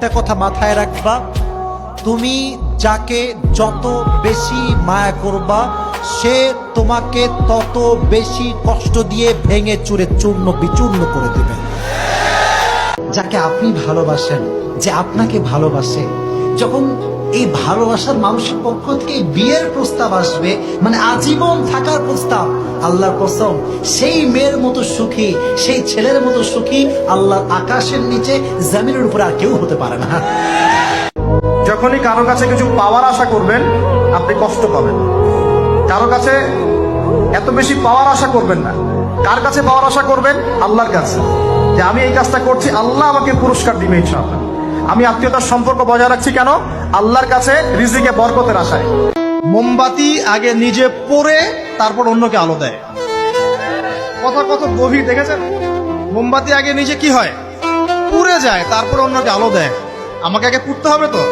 একটা কথা মাথায় রাখবা, তুমি যাকে যত বেশি মায়া করবা, সে তোমাকে তত বেশি কষ্ট দিয়ে ভেঙে চুরে চূর্ণ বিচূর্ণ করে দেবে। যাকে আপনি ভালোবাসেন, যে আপনাকে ভালোবাসে, যখন এই ভালোবাসার মানুষের পক্ষ থেকে বিয়ের প্রস্তাব আসবে। মানে আজীবন থাকার প্রস্তাব। আল্লাহর কসম, সেই মেয়ের মতো সুখী, সেই ছেলের মতো সুখী আল্লাহর আকাশের নিচে, জমিনের উপরে আর কেউ হতে পারে না। যখনই কারও কাছে কিছু পাওয়ার আশা করবেন, আপনি কষ্ট পাবেন। কারও কাছে এত বেশি পাওয়ার আশা করবেন না। কার কাছে পাওয়ার আশা করবেন? আল্লাহর কাছে। যে আমি এই কাজটা করছি, আল্লাহ আমাকে পুরস্কার দিবে ইনশাআল্লাহ। আমি আত্মীয়তার সম্পর্ক বজায় রাখছি কেন? আল্লাহর কাছে রিজিকে বরকতের আশায়। মোমবাতি আগে নিজে পরে তারপর অন্যকে আলো দেয়। কথা কত গভীর দেখেছেন? মোমবাতি আগে নিজে কি হয়? পুড়ে যায়, তারপর অন্যকে আলো দেয়। আমাকে আগে পুড়তে হবে তো?